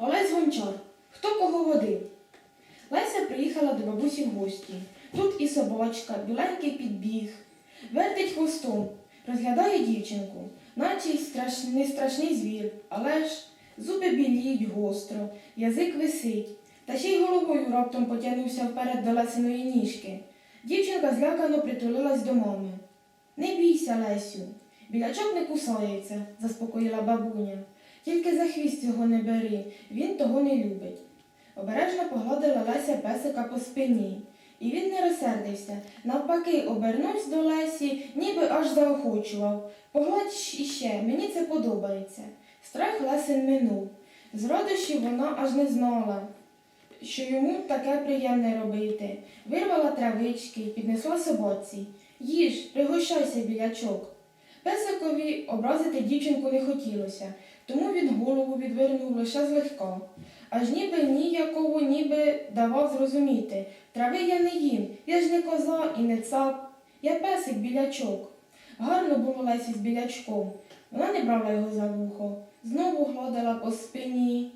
Олесь Гончар. Хто кого водив? Леся приїхала до бабусі в гості. Тут і собачка, біленький підбіг, вертить хвостом, розглядає дівчинку, наче й страш... не страшний звір, але ж зуби біліють гостро, язик висить, та ще й головою раптом потягнувся вперед до Лесиної ніжки. Дівчинка злякано притулилась до мами. Не бійся, Лесю, білячок не кусається, заспокоїла бабуня. Тільки за хвіст його не бери, він того не любить. Обережно погладила Леся песика по спині. І він не розсердився, навпаки, обернувся до Лесі, ніби аж заохочував. Погладь іще, мені це подобається. Страх Лесин минув. З радощів вона аж не знала, що йому таке приємне робити. Вирвала травички, піднесла собаці. Їж, пригощайся, білячок. Песикові образити дівчинку не хотілося, тому він голову відвернув лише злегка. Аж ніби ніяково, ніби давав зрозуміти. Трави я не їм, я ж не коза і не цап. Я песик білячок. Гарно було Лесі з білячком. Вона не брала його за вухо, знову гладила по спині.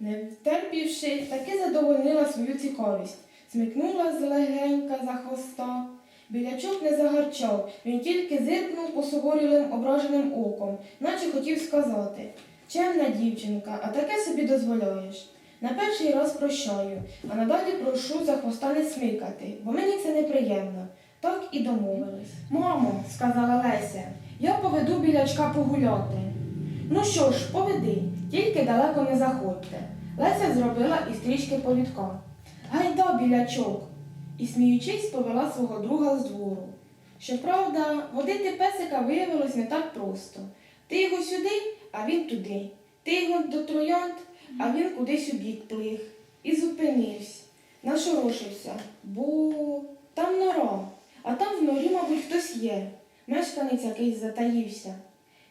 Не втерпівши, таки задовольнила свою цікавість, смикнула злегенька за хвоста. Білячок не загарчав, він тільки зиркнув посуворілим ображеним оком, наче хотів сказати чемна дівчинка, а таке собі дозволяєш. На перший раз прощаю, а надалі прошу за хвоста не смикати, бо мені це неприємно. Так і домовились. Мамо, сказала Леся, я поведу білячка погуляти. Ну що ж, поведи, тільки далеко не заходьте. Леся зробила і стрічки політка. Гайда, білячок. І сміючись, повела свого друга з двору. Щоправда, водити песика виявилось не так просто. Ти його сюди, а він туди. Ти його до троянд, а він кудись у бік плиг. І зупинився, нашорошився, бо там нора, а там в норі, мабуть, хтось є. Мешканець якийсь затаївся.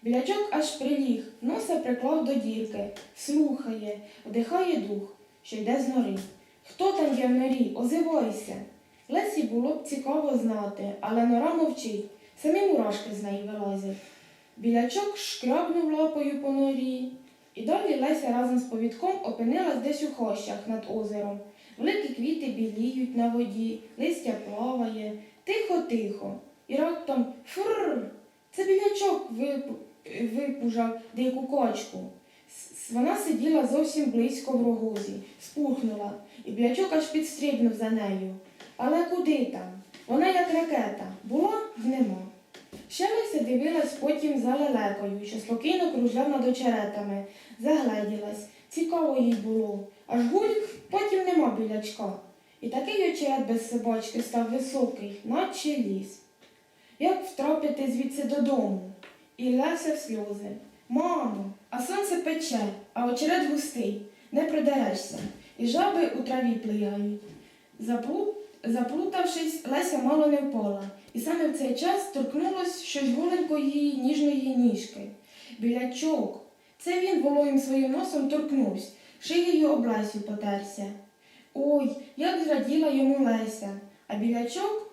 Білячок аж приліг, носа приклав до дірки, слухає, вдихає дух, що йде з нори. Хто там є в норі? Озивайся. Лесі було б цікаво знати, але нора мовчить, самі мурашки з неї вилазять. Білячок шкрябнув лапою по норі. І далі Леся разом з повідком опинилась десь у хощах над озером. Великі квіти біліють на воді, листя плаває, тихо-тихо. І раптом фрррр. Це білячок випу- випужав дику кочку. Вона сиділа зовсім близько в рогозі, спухнула, і білячок аж підстрибнув за нею. Але куди там? Вона як ракета, була в нема. Ще Леся дивилась потім за лелекою, що спокійно кружляв над очеретами, загледілась. Цікаво їй було. Аж гульк, потім нема білячка. І такий очерет без собачки став високий, наче ліс. Як втрапити звідси додому? І Леся в сльози. Мамо, а сонце пече, а очерет густий, не придерешся, і жаби у траві плигають. Заплу... Заплутавшись, Леся мало не впала, і саме в цей час торкнулось щось голенько її ніжної ніжки. Білячок. Це він вологим своїм носом торкнувся, шиєю об потерся. Ой, як зраділа йому Леся, а білячок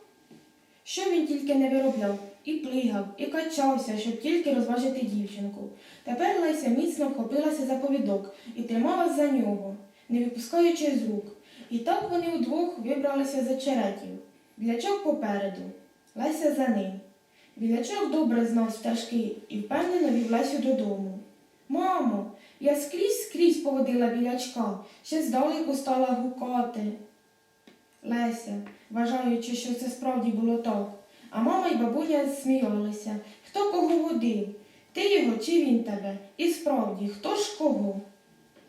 що він тільки не виробляв, і плигав, і качався, щоб тільки розважити дівчинку. Тепер Леся міцно вхопилася за повідок і трималась за нього, не випускаючи з рук. І так вони удвох вибралися з очеретів. Білячок попереду, Леся за ним. Білячок добре знав стежки і впевнено вів Лесю додому. Мамо, я скрізь скрізь поводила білячка, ще здалеку стала гукати. Леся, вважаючи, що це справді було так. А мама й бабуня сміялися. Хто кого водив? Ти його чи він тебе? І справді, хто ж кого?